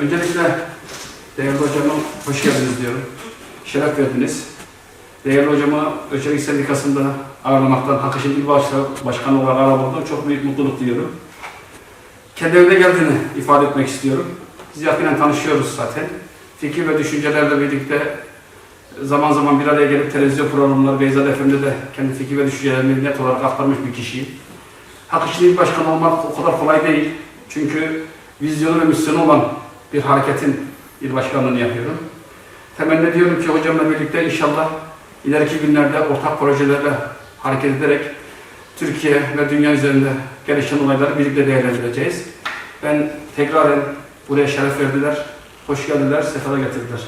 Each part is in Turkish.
Öncelikle değerli hocama hoş geldiniz diyorum. Şeref verdiniz. Değerli hocamı Öçelik Sendikası'nda ağırlamaktan, Hak İşin İl Başkanı- olarak ağırlamaktan çok büyük mutluluk duyuyorum. Kendi evine geldiğini ifade etmek istiyorum. Biz yakinen tanışıyoruz zaten. Fikir ve düşüncelerle birlikte zaman zaman bir araya gelip televizyon programları Beyza FM'de de kendi fikir ve düşüncelerimi net olarak aktarmış bir kişiyim. Hak İşin İl Başkanı olmak o kadar kolay değil. Çünkü vizyonu ve misyonu olan bir hareketin il başkanlığını yapıyorum. Temenni ediyorum ki hocamla birlikte inşallah ileriki günlerde ortak projelerle hareket ederek Türkiye ve dünya üzerinde gelişen olayları birlikte değerlendireceğiz. Ben tekraren buraya şeref verdiler, hoş geldiler, sefere getirdiler.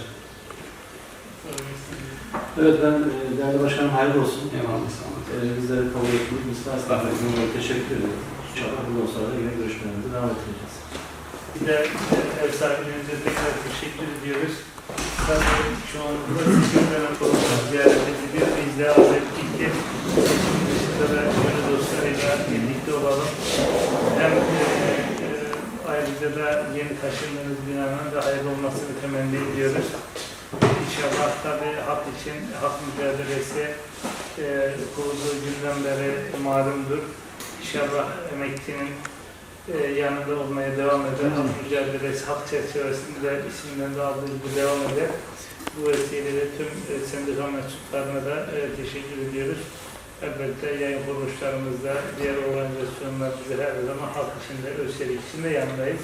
Evet ben e, değerli başkanım hayırlı olsun. Eyvallah, sağ olun. Bizleri kabul aslında izin teşekkür ediyorum. İnşallah bundan sonra yine görüşmelerimize devam edeceğiz. Bir de ev sahibimize tekrar teşekkür ediyoruz. Zaten şu anda seçimlere konusunda ziyarete gidiyor. Biz de az ettik ki seçim dışında da böyle dostlarıyla birlikte olalım. Hem e, e, ayrıca da yeni taşındığımız binanın da hayırlı olmasını temenni ediyoruz. İnşallah tabi hak için hak mücadelesi e, kurulduğu günden beri malumdur. İnşallah emeklinin e, yanında olmaya devam eder. Hak mücadelesi, hak çerçevesinde isimden de aldığı gibi devam eder. Bu vesileyle tüm e, sendika mensuplarına da e, teşekkür ediyoruz. Elbette yayın kuruluşlarımızda, diğer organizasyonlar bize her zaman halk içinde, özçelik içinde yanındayız.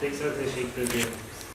Tekrar teşekkür ediyorum.